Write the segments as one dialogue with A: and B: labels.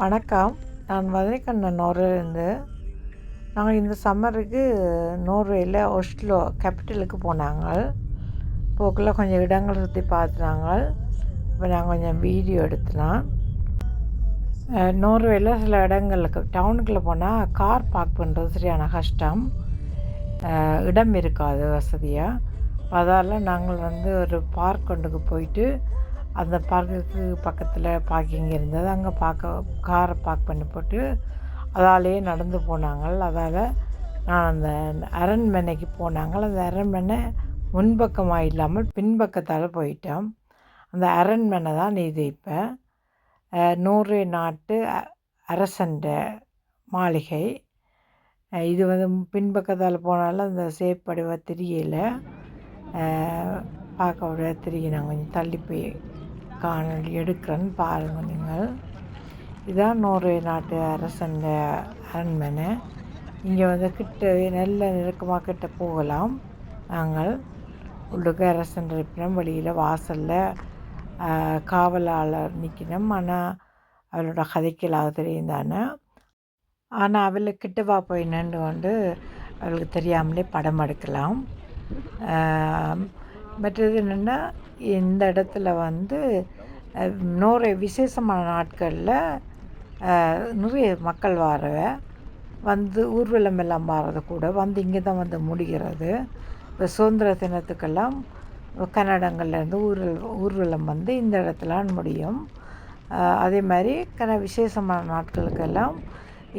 A: வணக்கம். நான் மதுரைக்கண்ணன் நோர்வேலேருந்து. நாங்கள் இந்த சம்மருக்கு நோர்வேயில் ஒஸ்லோ கேபிட்டலுக்கு போனாங்க போக்கில் கொஞ்சம் இடங்களை சுற்றி பார்த்துனாங்க இப்போ நாங்கள் கொஞ்சம் வீடியோ எடுத்தினோம் நோர்வேயில் சில இடங்களுக்கு டவுனுக்குள்ளே போனால் கார் பார்க் பண்ணுறது சரியான கஷ்டம். இடம் இருக்காது வசதியாக அதால் நாங்கள் வந்து ஒரு பார்க் கொண்டுக்கு போயிட்டு அந்த பார்க்குக்கு பக்கத்தில் பார்க்கிங் இருந்தது. அங்கே பார்க்க காரை பார்க் பண்ணி போட்டு அதாலேயே நடந்து போனாங்க அதால் நான் அந்த அரண்மனைக்கு போனாங்கள். அந்த அரண்மனை முன்பக்கமாக இல்லாமல் பின்பக்கத்தால் போயிட்டோம். அந்த அரண்மனை தான் இது இப்போ. நூறு நாட்டு அ- அரசன்ற மாளிகை இது வந்து பின்பக்கத்தால் போனாலும் அந்த சேப்படிவ தெரியல. பார்க்க விட தெரிய நான் கொஞ்சம் தள்ளி போய் காணொளி எடுக்கிறேன்னு பாருங்கள் நீங்கள். இதான் நோர்வே நாட்டு அரசன் அரண்மனை. இங்கே வந்து கிட்ட நல்ல நெருக்கமாக கிட்ட போகலாம். நாங்கள் உள்ளுக்கு அரசன் இருப்பினோம் வெளியில் வாசலில் காவலாளர் நிற்கணும் ஆனால் அவளோட கதைக்கலாக தெரியும் தானே. ஆனால் அவள் கிட்டவா போய் நின்று கொண்டு அவளுக்கு தெரியாமலே படம் எடுக்கலாம். மற்றது என்னென்னா இந்த இடத்துல வந்து நூறு விசேஷமான நாட்களில் நிறைய மக்கள் வர வந்து ஊர்வலம் எல்லாம் வர்றது கூட வந்து இங்கே தான் வந்து முடிகிறது. இப்போ சுதந்திர தினத்துக்கெல்லாம் கன்னடங்கள்லேருந்து ஊர்வல் ஊர்வலம் வந்து இந்த இடத்துல முடியும். அதே மாதிரி கன விசேஷமான நாட்களுக்கெல்லாம்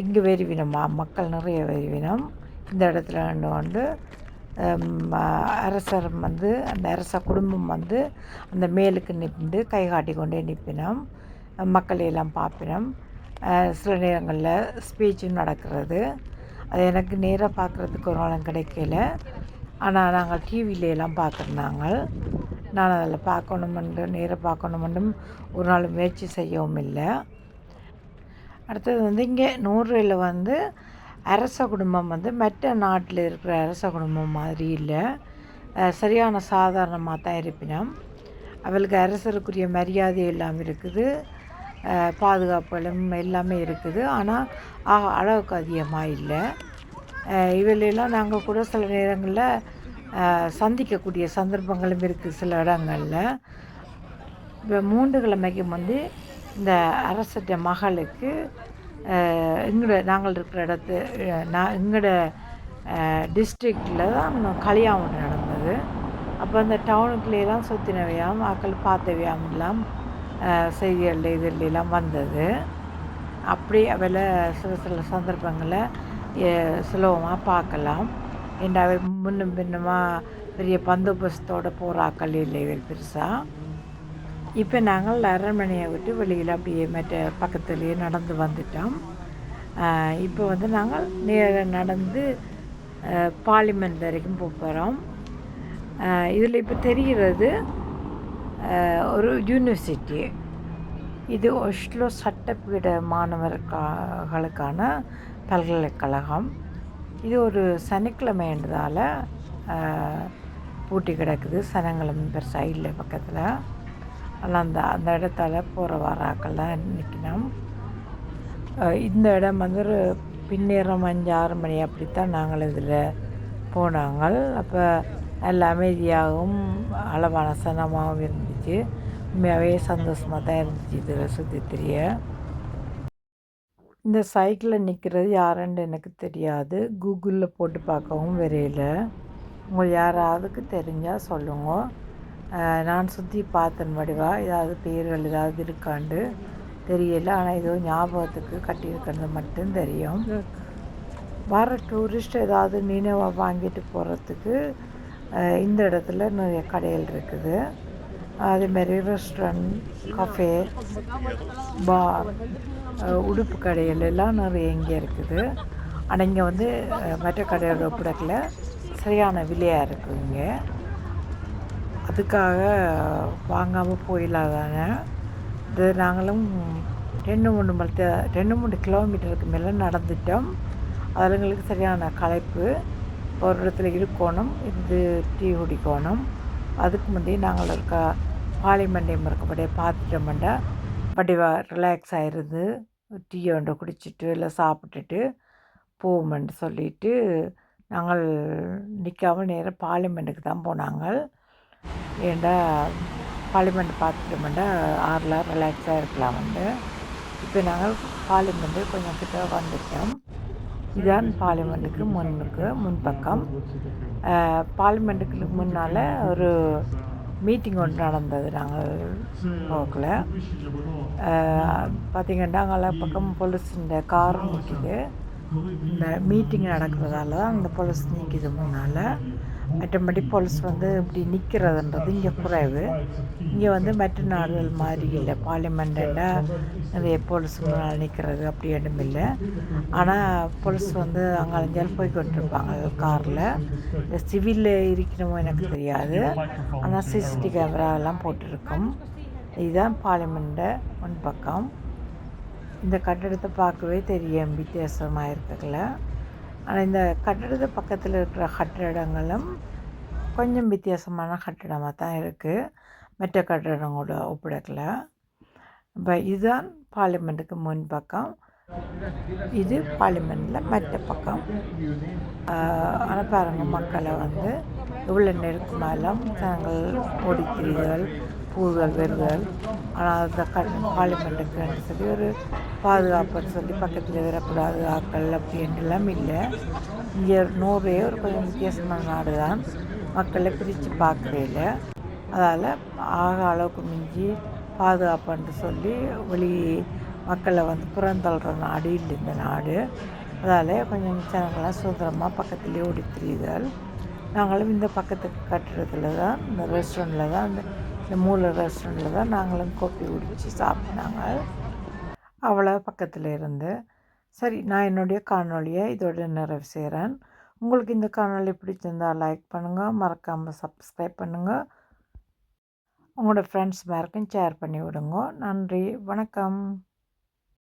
A: இங்கே வெறிவினம் மக்கள் நிறைய வெறிவினம் இந்த இடத்துல வந்து அரசர் வந்து அந்த அரச குடும்பம் வந்து அந்த மேலுக்கு நின்று கை காட்டி கொண்டே நிற்பினோம் மக்களையெல்லாம் பார்ப்பினோம். சில நேரங்களில் ஸ்பீச்சும் நடக்கிறது. அது எனக்கு நேராக பார்க்குறதுக்கு ஒரு நாளும் கிடைக்கல. ஆனால் நாங்கள் டிவியில எல்லாம் பார்த்துருந்தாங்க நான் அதில் பார்க்கணுமென்று நேராக பார்க்கணுமென்றும் ஒரு நாள் முயற்சி செய்யவும் இல்லை. அடுத்தது வந்து இங்கே நூறுல வந்து அரச குடும்பம் வந்து மற்ற நாட்டில் இருக்கிற அரச குடும்பம் மாதிரி இல்லை. சரியான சாதாரணமாக தான் இருப்பினோம். அவளுக்கு அரசருக்குரிய மரியாதை எல்லாம் இருக்குது. அஹ் பாதுகாப்புகளும் எல்லாமே இருக்குது. ஆனால் அளவுக்கு அதிகமாக இல்லை. அஹ் இவளெல்லாம் நாங்கள் கூட சில நேரங்களில் சந்திக்கக்கூடிய சந்தர்ப்பங்களும் இருக்குது சில இடங்களில். இப்போ மூன்று கிழமைக்கு வந்து இந்த அரசட்ட மகளுக்கு எங்களோட நாங்கள் இருக்கிற இடத்து நான் எங்களோட டிஸ்ட்ரிக்டில் தான் கல்யாணம் ஒன்று நடந்தது. அப்போ அந்த டவுனுக்குள்ளேலாம் சுற்றினவையாம் மக்கள் பார்த்தவையாம் எல்லாம் அஹ், செய்திகளில் இதில் வந்தது. அப்படி அவளை சில சில சந்தர்ப்பங்களில் சுலபமாக பார்க்கலாம். ஏன்னா முன்னும் பின்னுமாக பெரிய பந்தோபஸ்தோட போகிறாக்கள் இல்லை இவள் பெருசாக இப்போ நாங்கள் அரண்மனையை விட்டு வெளியில் அப்படியே மற்ற பக்கத்துலேயே நடந்து வந்துட்டோம். இப்போ வந்து நாங்கள் நேர நடந்து பார்லிமெண்ட் வரைக்கும் போக போகிறோம் இதில் இப்போ தெரிகிறது ஒரு யூனிவர்சிட்டி. இது ஒஸ்லோ சட்டப்பீட மாணவர்களுக்கான பல்கலைக்கழகம். இது ஒரு சனிக்கிழமைன்றதால் பூட்டி கிடக்குது. சனங்களும் பெருசாக இல்லை பக்கத்தில். ஆனால் அந்த அந்த இடத்தால போகிற வராக்கள் தான் நிற்கணும் இந்த இடம் வந்து ஒரு பின்னேறம் அஞ்சு ஆறு மணி அப்படித்தான் நாங்கள் இதில் போனாங்க அப்போ நல்ல அமைதியாகவும் அளவான சனமாகவும் இருந்துச்சு. உண்மையாகவே சந்தோஷமாக தான் இருந்துச்சு இதில் சுற்றி தெரிய. இந்த சைக்கிளில் நிற்கிறது யாருன்னு எனக்கு தெரியாது. கூகுளில் போட்டு பார்க்கவும் வரையில. உங்களுக்கு யாராவதுக்கு தெரிஞ்சால் சொல்லுங்கள் நான் சுற்றி பார்த்தேன் வடிவா. ஏதாவது பேர்கள் ஏதாவது இருக்காண்டு தெரியல. ஆனால் ஏதோ ஞாபகத்துக்கு கட்டியிருக்கிறது மட்டும் தெரியும். வர டூரிஸ்ட் ஏதாவது நினைவை வாங்கிட்டு போகிறதுக்கு இந்த இடத்துல நிறைய கடைகள் இருக்குது. அதேமாரி ரெஸ்டாரண்ட் கஃபே பார் உடுப்பு கடைகள் எல்லாம் நிறைய இங்கே இருக்குது. ஆனால் இங்கே வந்து மற்ற கடையோட ஒப்பிடக்கில் சரியான விலையாக இருக்குது இங்கே. அதுக்காக வாங்காமல் போயிடலாதானே இது நாங்களும் ரெண்டு மூணு மணி ரெண்டு மூணு கிலோமீட்டருக்கு மேலே நடந்துட்டோம். அதில் எங்களுக்கு சரியான களைப்பு ஒரு இடத்துல இருக்கணும் இருந்து டீ குடிக்கணும். அதுக்கு முந்தைய நாங்கள் இருக்க பார்லிமெண்டையும் இருக்கப்படியே பார்த்துட்டோம்ண்டா படிவா ரிலாக்ஸ் ஆகிருந்து டீ ஒன்று குடிச்சிட்டு இல்லை சாப்பிட்டுட்டு போவோம்னு சொல்லிட்டு நாங்கள் நிற்காமல் நேராக பார்லிமெண்ட்டுக்கு தான் போனாங்க. ஏண்டா பார்லிமெண்ட் பார்த்துட்டோம்னா ஆறில் ரிலாக்ஸாக இருக்கலாம் வந்து. இப்போ நாங்கள் பார்லிமெண்ட்டு கொஞ்சம் கிட்ட வந்துட்டோம். இதுதான் பார்லிமெண்ட்டுக்கு முன்னுக்கு முன்பக்கம். பார்லிமெண்ட்டுக்கு முன்னால் ஒரு மீட்டிங் ஒன்று நடந்தது நாங்கள் போக்கில் பார்த்திங்கன்னா அங்கே பக்கம் போலீஸ் இந்த நிற்கிது இந்த மீட்டிங் நடக்கிறதால தான் அந்த போலீஸ் நிற்கிது முன்னால். மற்றபடி போலீஸ் வந்து இப்படி நிற்கிறதுன்றது இங்கே குறைவு. இங்கே வந்து மற்ற நாடுகள் மாதிரி இல்லை. பார்லிமெண்ட்டில் நிறைய போலீஸ் முன்னால் நிற்கிறது அப்படி ஒன்றும் இல்லை. ஆனால் போலீஸ் வந்து அங்கே அலைஞ்சாலும் போய் கொண்டிருப்பாங்க. காரில். இந்த சிவிலில் இருக்கணுமோ எனக்கு தெரியாது. ஆனால் சிசிடிவி கேமராவெல்லாம் போட்டிருக்கும். இதுதான் பார்லிமெண்ட்டை முன்பக்கம். இந்த கட்டடத்தை பார்க்கவே தெரியும். வித்தியாசமாக இருக்குல்ல ஆனால் இந்த கட்டடத்து பக்கத்தில் இருக்கிற கட்டிடங்களும் கொஞ்சம் வித்தியாசமான கட்டிடமாக தான் இருக்குது மற்ற கட்டிடங்களோட ஒப்பிடக்கல. இப்போ இதுதான் பார்லிமெண்ட்டுக்கு முன் பக்கம். இது பார்லிமெண்ட்டில் மற்ற பக்கம். ஆனால் பாருங்கள் மக்களை வந்து இவ்வளோ நெருக்கமாலாம் நாங்கள் ஓடித்திரிகள் பூதல் வருதல் ஆனால் அந்த க பார்லிமெண்ட்டுக்குன்னு சொல்லி ஒரு பாதுகாப்புன்னு சொல்லி பக்கத்தில் வரக்கூடாது ஆக்கள் அப்படின்ட்டுலாம் இல்லை. இங்கே நோர்வே ஒரு கொஞ்சம் வித்தியாசமான நாடு தான். மக்களை பிரித்து பார்க்கவே இல்லை. அதால் ஆக அளவுக்கு மிஞ்சி பாதுகாப்புன்ட்டு சொல்லி வெளி மக்களை வந்து புறந்தள்ளுற நாடு இல்லை இந்த நாடு. அதால் கொஞ்சம் ஜனங்கள்லாம் சுதந்திரமாக பக்கத்துலேயே ஓடி திரியுதல். நாங்களும் இந்த பக்கத்து கட்டிடத்தில் தான் இந்த ரெஸ்டாரண்ட்டில் தான் இந்த இந்த மூல ரெஸ்டாரண்ட்டில் தான் நாங்களும் கோப்பி குடித்து சாப்பிட்டாங்க. அவ்வளோ பக்கத்தில் இருந்து சரி நான் என்னுடைய காணொலியை இதோட நிறைவு செய்கிறேன் உங்களுக்கு இந்த காணொலி பிடிச்சிருந்தால் லைக் பண்ணுங்கள் மறக்காமல் சப்ஸ்கிரைப் பண்ணுங்கள் உங்களோட ஃப்ரெண்ட்ஸ் மேருக்கும் ஷேர் பண்ணி விடுங்க. நன்றி. வணக்கம்.